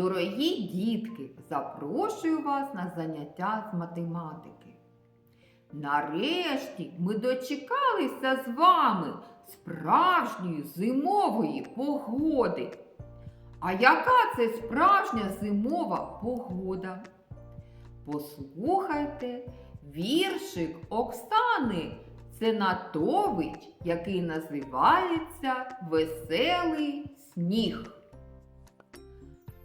Дорогі дітки, запрошую вас на заняття з математики. Нарешті ми дочекалися з вами справжньої зимової погоди. А яка це справжня зимова погода? Послухайте віршик Оксани Сенатович, який називається Веселий сніг.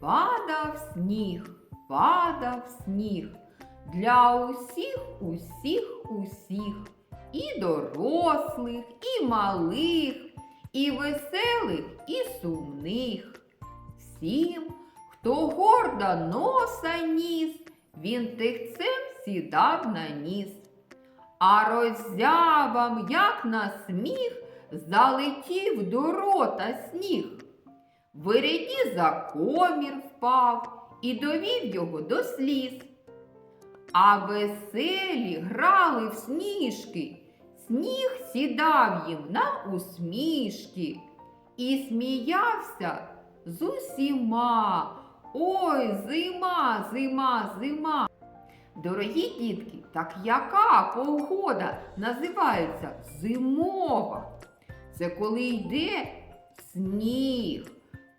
Падав сніг, падав сніг для усіх, усіх, усіх, і дорослих, і малих, і веселих, і сумних. Всім, хто гордо носа ніс, він тихцем сідав на ніс. А роззявам, як на сміх, залетів до рота сніг. Виряді за комір впав і довів його до сліз. А веселі грали в сніжки, сніг сідав їм на усмішки і сміявся з усіма. Ой, зима, зима, зима. Дорогі дітки, так яка погода називається зимова? Це коли йде сніг,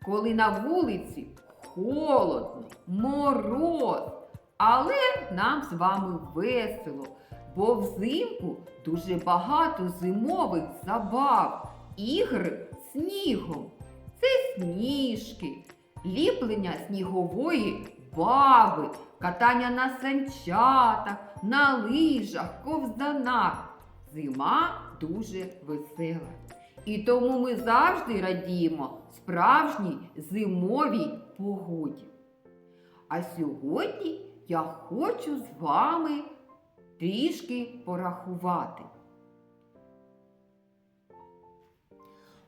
коли на вулиці холодно, мороз. Але нам з вами весело, бо взимку дуже багато зимових забав, ігр снігом. Це сніжки, ліплення снігової баби, катання на санчатах, на лижах, ковзанах. Зима дуже весела. І тому ми завжди радіємо справжній зимовій погоді. А сьогодні я хочу з вами трішки порахувати.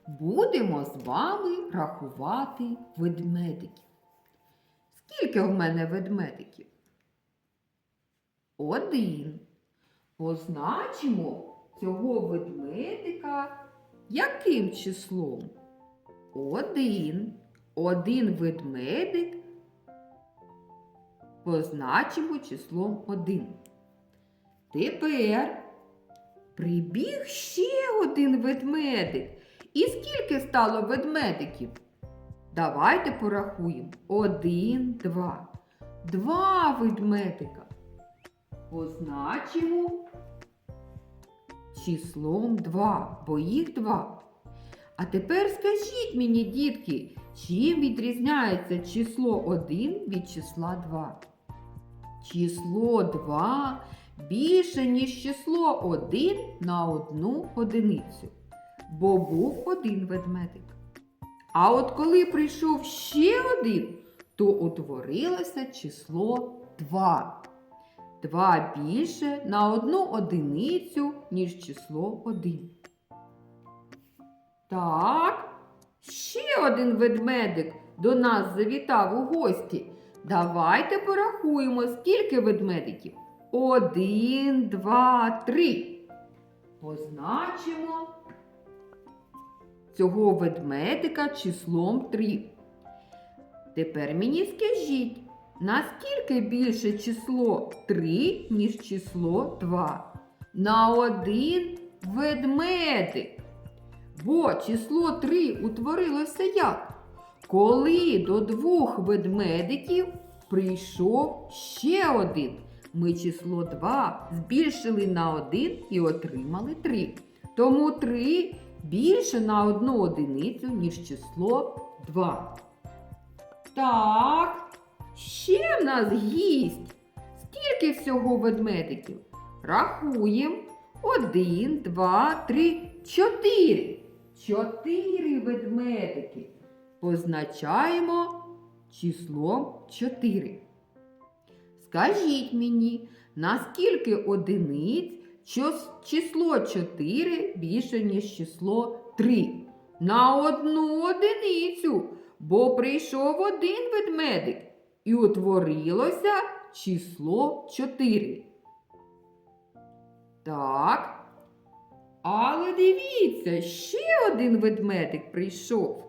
Будемо з вами рахувати ведмедиків. Скільки в мене ведмедиків? Один. Позначимо цього ведмедика яким числом? Один. Один ведмедик позначимо числом один. Тепер прибіг ще один ведмедик. І скільки стало ведмедиків? Давайте порахуємо. Один, два. Два ведмедика. Позначимо числом два, бо їх два. А тепер скажіть мені, дітки, чим відрізняється число 1 від числа 2? Число 2 більше, ніж число 1 на одну одиницю, бо був один ведмедик. А от коли прийшов ще один, то утворилося число 2. 2 більше на одну одиницю, ніж число 1. Так, ще один ведмедик до нас завітав у гості. Давайте порахуємо, скільки ведмедиків. Один, два, три. Позначимо цього ведмедика числом 3. Тепер мені скажіть, наскільки більше число 3, ніж число 2? На один ведмедик. Бо число 3 утворилося як? Коли до двох ведмедиків прийшов ще один. Ми число 2 збільшили на 1 і отримали 3. Тому 3 більше на одну одиницю, ніж число 2. Так, ще в нас гість. Скільки всього ведмедиків? Рахуємо. Один, два, три, чотири. Чотири ведмедики. Позначаємо числом 4. Скажіть мені, наскільки одиниць число 4 більше, ніж число 3? На одну одиницю, бо прийшов один ведмедик і утворилося число 4. Так. Але дивіться, ще один ведмедик прийшов.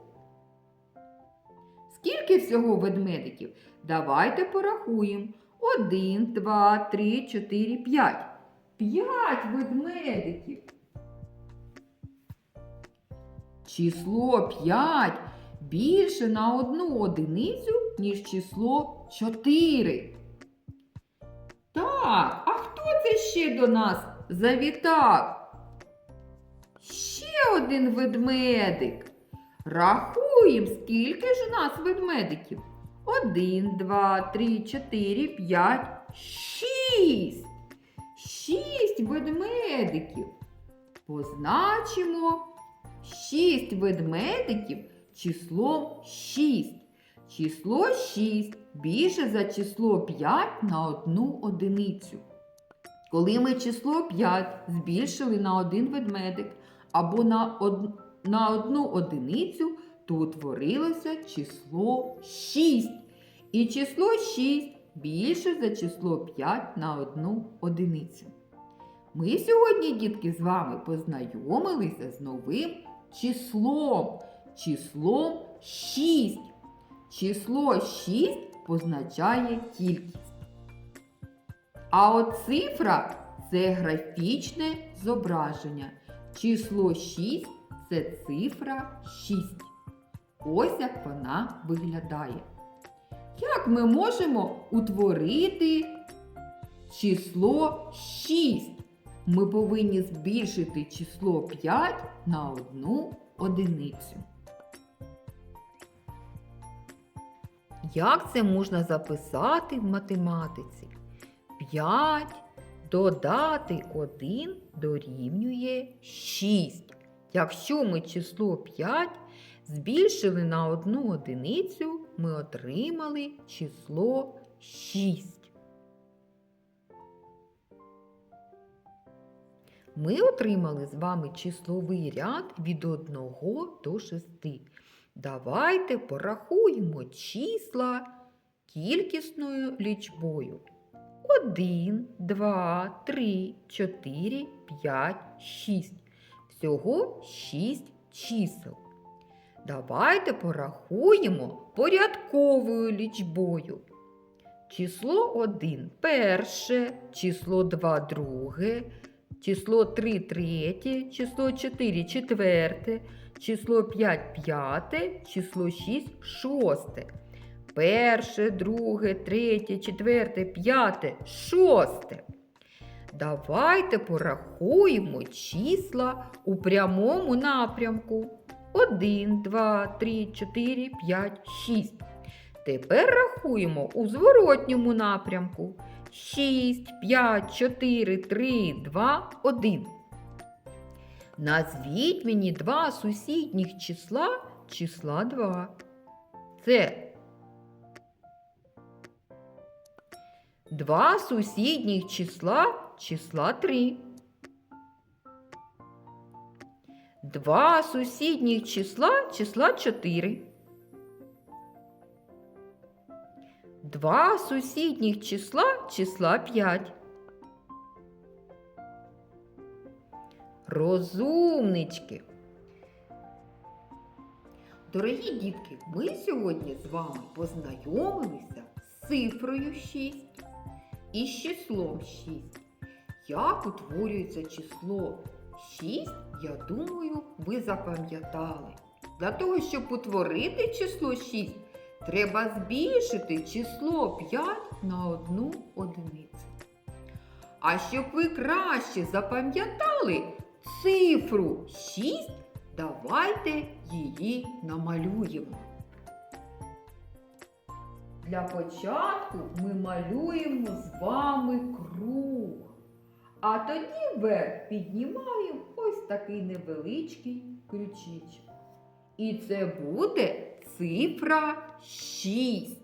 Скільки всього ведмедиків? Давайте порахуємо. Один, два, три, чотири, п'ять. П'ять ведмедиків. Число 5 більше на одну одиницю, ніж число 4. Так, а хто це ще до нас завітав? Ще один ведмедик. Рахуємо, скільки ж у нас ведмедиків? Один, два, три, чотири, п'ять, шість. Шість ведмедиків. Позначимо шість ведмедиків числом 6. Число 6 більше за число 5 на одну одиницю. Коли ми число 5 збільшили на один ведмедик або на, од... на одну одиницю, то утворилося число 6. І число 6 більше за число 5 на одну одиницю. Ми сьогодні, дітки, з вами познайомилися з новим числом. Числом 6. Число 6 позначає кількість. А от цифра це графічне зображення. Число 6 це цифра 6. Ось як вона виглядає. Як ми можемо утворити число 6? Ми повинні збільшити число 5 на одну одиницю. Як це можна записати в математиці? 5 додати 1 дорівнює 6. Якщо ми число 5 збільшили на одну одиницю, ми отримали число 6. Ми отримали з вами числовий ряд від 1 до 6. Давайте порахуємо числа кількісною лічбою. 1, 2, 3, 4, 5, 6. Всього 6 чисел. Давайте порахуємо порядковою лічбою. Число 1 перше, число 2 друге, число 3 третє, число 4 четверте, число 5 п'яте, число 6 шосте. Перше, друге, третє, четверте, п'яте, шосте. Давайте порахуємо числа у прямому напрямку. 1, 2, 3, 4, 5, 6. Тепер рахуємо у зворотньому напрямку. 6, 5, 4, 3, 2, 1. Назвіть мені два сусідніх числа числа 2. Це два сусідніх числа числа 3. Два сусідніх числа числа 4. Два сусідніх числа числа 5. Розумнички. Дорогі дітки, ми сьогодні з вами познайомилися з цифрою 6 і з числом 6. Як утворюється число 6, я думаю, ви запам'ятали. Для того, щоб утворити число 6, треба збільшити число 5 на одну одиницю. А щоб ви краще запам'ятали цифру 6, давайте її намалюємо. Для початку ми малюємо з вами круг. А тоді вверх піднімаємо ось такий невеличкий крючечок. І це буде цифра 6.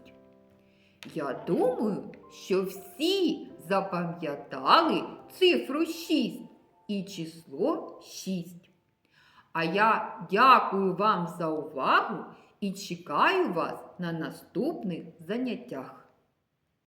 Я думаю, що всі запам'ятали цифру 6 і число 6. А я дякую вам за увагу і чекаю вас на наступних заняттях.